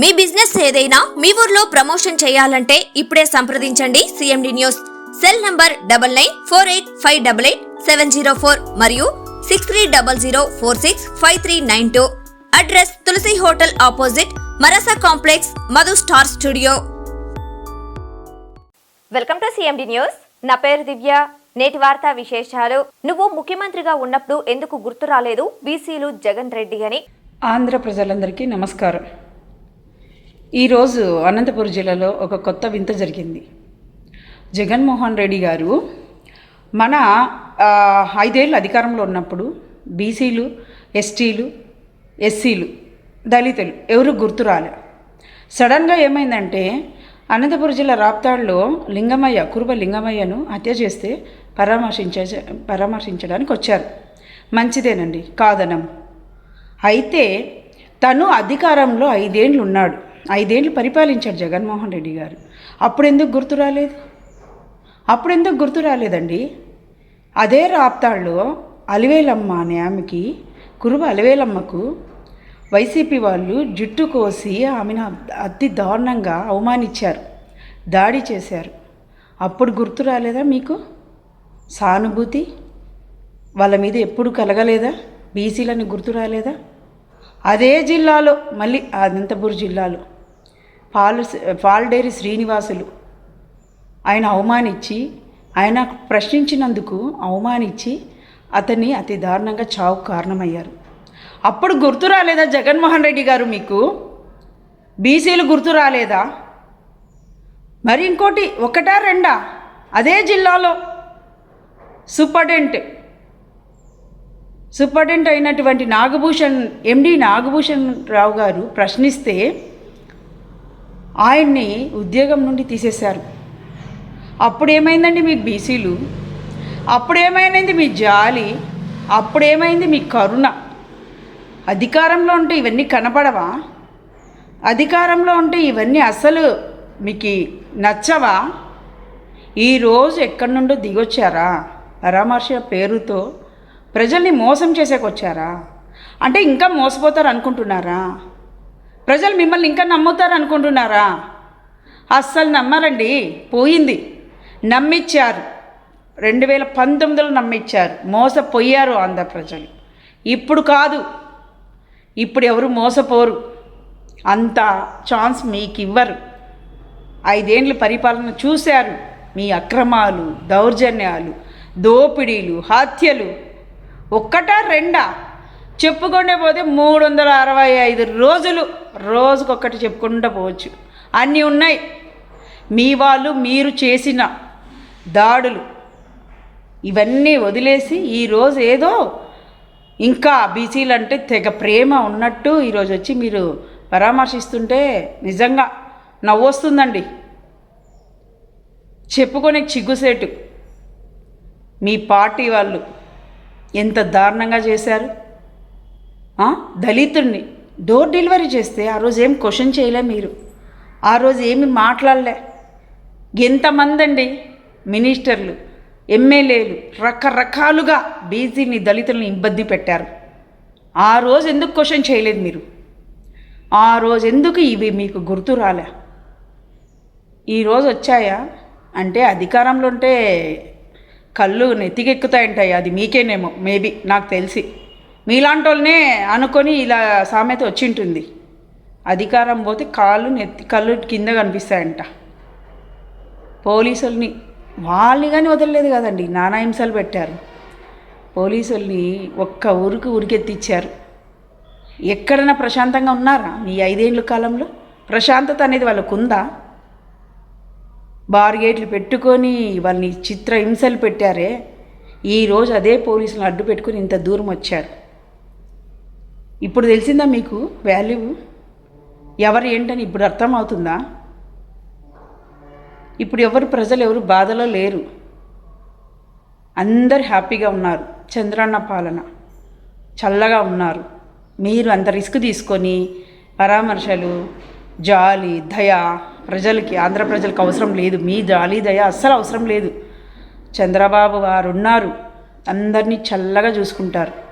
మీ business ఏదైనా మీ ఊర్లో promotion చేయాలంటే ఇప్పుడే సంప్రదించండి CMD news cell number double nine four eight five double eight seven zero four మరియు six three double zero four six five three nine two. Address Tulasi hotel opposite మరసా complex Madhu star studio. Welcome to CMD news నా పేరు దివ్య. నేటి వార్తా విశేషాలు. నువ్వు ముఖ్యమంత్రిగా ఉన్నప్పుడు ఎందుకు గుర్తు రాలేదు? బీసీలు జగన్ రెడ్డి అని. ఆంధ్ర ప్రజలందరికీ నమస్కారం. ఈరోజు అనంతపురం జిల్లాలో ఒక కొత్త వింత జరిగింది. జగన్మోహన్ రెడ్డి గారు మన ఐదేళ్ళు అధికారంలో ఉన్నప్పుడు బీసీలు ఎస్టీలు ఎస్సీలు దళితులు ఎవరు గుర్తు రాలే. సడన్గా ఏమైందంటే అనంతపురం జిల్లా రాప్తాడులో లింగమయ్య కురుబ లింగమయ్యను హత్య చేస్తే పరామర్శించ పరామర్శించడానికి వచ్చారు. మంచిదేనండి కాదనం. అయితే తను అధికారంలో ఐదేండ్లు ఉన్నాడు. ఐదేండ్లు పరిపాలించాడు జగన్మోహన్ రెడ్డి గారు. అప్పుడు ఎందుకు గుర్తు రాలేదు? అప్పుడు ఎందుకు గుర్తు రాలేదండి? అదే రాప్తాళ్ళలో అలివేలమ్మ అనే ఆమెకి కురువ అలివేలమ్మకు వైసీపీ వాళ్ళు జుట్టు కోసి ఆమెను అతి దారుణంగా అవమానించారు. దాడి చేశారు. అప్పుడు గుర్తు రాలేదా మీకు? సానుభూతి? వాళ్ళ మీద ఎప్పుడు కలగలేదా? బీసీలని గుర్తు రాలేదా? అదే జిల్లాలో మళ్ళీ అనంతపూర్ జిల్లాలో. పాలు పాల్డేరి శ్రీనివాసులు. ఆయన అవమానించి ఆయన ప్రశ్నించినందుకు అవమానించి అతన్ని అతి దారుణంగా చావుకు కారణమయ్యారు. అప్పుడు గుర్తు రాలేదా జగన్మోహన్ రెడ్డి గారు మీకు? బీసీలు గుర్తు రాలేదా? మరి ఇంకోటి ఒకటా రెండా? అదే జిల్లాలో సూపర్డెంట్ సూపర్డెంట్ అయినటువంటి నాగభూషణ్ ఎండి నాగభూషణ్ రావు గారు ప్రశ్నిస్తే ఆయన్ని ఉద్యోగం నుండి తీసేశారు. అప్పుడేమైందండి మీకు బీసీలు? అప్పుడేమైంది మీ జాలి? అప్పుడేమైంది మీ కరుణ? అధికారంలో ఉంటే ఇవన్నీ కనపడవా? అధికారంలో ఉంటే ఇవన్నీ అసలు మీకు నచ్చవా? ఈరోజు ఎక్కడి నుండో దిగొచ్చారా? పరామర్శ పేరుతో ప్రజల్ని మోసం చేసేకొచ్చారా? అంటే ఇంకా మోసపోతారు అనుకుంటున్నారా ప్రజలు మిమ్మల్ని ఇంకా నమ్ముతారు అనుకుంటున్నారా అస్సలు నమ్మరండి. పోయింది. నమ్మిచ్చారు. రెండు వేల పంతొమ్మిదిలో నమ్మిచ్చారు. మోసపోయారు ఆంధ్ర ప్రజలు. ఇప్పుడు కాదు. ఇప్పుడు ఎవరు మోసపోరు. అంత ఛాన్స్ మీకు ఇవ్వరు ఐదేండ్ల పరిపాలన చూశారు. మీ అక్రమాలు దౌర్జన్యాలు దోపిడీలు హత్యలు ఒక్కటా రెండా? చెప్పుకుంటే పోతే మూడు వందల అరవై ఐదు రోజులు రోజుకొక్కటి చెప్పుకుంటూ పోవచ్చు. అన్నీ ఉన్నాయి. మీ వాళ్ళు మీరు చేసిన దాడులు ఇవన్నీ వదిలేసి ఈరోజు ఏదో ఇంకా బీసీలు అంటే తెగ ప్రేమ ఉన్నట్టు ఈరోజు వచ్చి మీరు పరామర్శిస్తుంటే నిజంగా నవ్వొస్తుందండి. చెప్పుకొని చిగ్గుసేటు మీ పార్టీ వాళ్ళు ఎంత దారుణంగా చేశారు? దళితుడిని డోర్ డెలివరీ చేస్తే ఆ రోజు ఏం క్వశ్చన్ చేయలే మీరు? ఆ రోజు ఏమి మాట్లాడలే. ఎంతమంది అండి మినిస్టర్లు ఎమ్మెల్యేలు రకరకాలుగా బీసీని దళితుల్ని ఇబ్బంది పెట్టారు. ఆ రోజు ఎందుకు క్వశ్చన్ చేయలేదు మీరు? ఆ రోజు ఎందుకు ఇవి మీకు గుర్తు రాలే? ఈరోజు వచ్చాయా? అంటే అధికారంలో ఉంటే కళ్ళు నెత్తికెక్కుతాయంటాయి అది మీకేనేమో మేబీ నాకు తెలిసి. మీలాంటి వాళ్ళనే అనుకొని ఇలా సామెత వచ్చింటుంది. అధికారం పోతే కాళ్ళు నెత్తి కళ్ళు కింద కనిపిస్తాయంట. పోలీసుల్ని వాళ్ళని కానీ వదలలేదు కదండి నానా హింసలు పెట్టారు. పోలీసుల్ని ఒక్క ఊరికి ఉరికెత్తిచ్చారు. ఎక్కడైనా ప్రశాంతంగా ఉన్నారా మీ ఐదేళ్ళ కాలంలో? ప్రశాంతత అనేది వాళ్ళకు ఉందా బార్గేట్లు పెట్టుకొని వాళ్ళని చిత్ర హింసలు పెట్టారే. ఈరోజు అదే పోలీసులను అడ్డు పెట్టుకొని ఇంత దూరం వచ్చారు. ఇప్పుడు తెలిసిందా మీకు వాల్యూ ఎవరు ఏంటని ఇప్పుడు అర్థమవుతుందా? ఇప్పుడు ఎవరు ప్రజలు ఎవరు బాధలో లేరు. అందరు హ్యాపీగా ఉన్నారు. చంద్రన్న పాలన. చల్లగా ఉన్నారు. మీరు అంత రిస్క్ తీసుకొని పరామర్శలు జాలి దయ ప్రజలకి ఆంధ్ర ప్రజలకు అవసరం లేదు. మీ జాలి దయ అస్సలు అవసరం లేదు. చంద్రబాబు వారు ఉన్నారు. అందరినీ చల్లగా చూసుకుంటారు.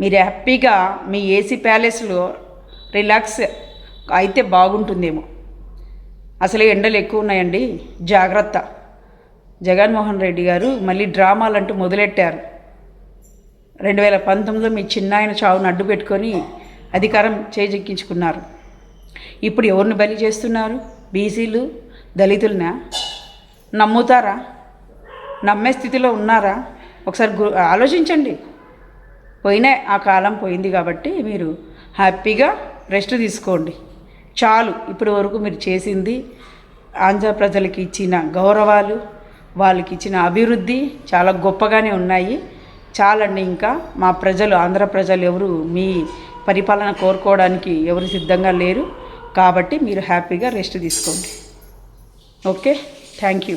మీరు హ్యాపీగా మీ ఏసీ ప్యాలెస్లో రిలాక్స్ అయితే బాగుంటుందేమో. అసలు ఎండలు ఎక్కువ ఉన్నాయండి. జాగ్రత్త. జగన్మోహన్ రెడ్డి గారు మళ్ళీ డ్రామాలంటూ మొదలెట్టారు. రెండు వేల పంతొమ్మిదిలో మీ చిన్నాయన చావును అడ్డు పెట్టుకొని అధికారం చేజెక్కించుకున్నారు. ఇప్పుడు ఎవరిని బలి చేస్తున్నారు? బీసీలు? దళితులనా? నమ్ముతారా? నమ్మే స్థితిలో ఉన్నారా? ఒకసారి గు ఆలోచించండి. పోయినా ఆ కాలం పోయింది కాబట్టి మీరు హ్యాపీగా రెస్ట్ తీసుకోండి. చాలు ఇప్పటి వరకు మీరు చేసింది ఆంధ్ర ప్రజలకి ఇచ్చిన గౌరవాలు వాళ్ళకి ఇచ్చిన అభివృద్ధి చాలా గొప్పగానే ఉన్నాయి. చాలండి ఇంకా మా ప్రజలు ఆంధ్ర ప్రజలు ఎవరు మీ పరిపాలన కోరుకోవడానికి ఎవరు సిద్ధంగా లేరు. కాబట్టి మీరు హ్యాపీగా రెస్ట్ తీసుకోండి. Okay? Thank you.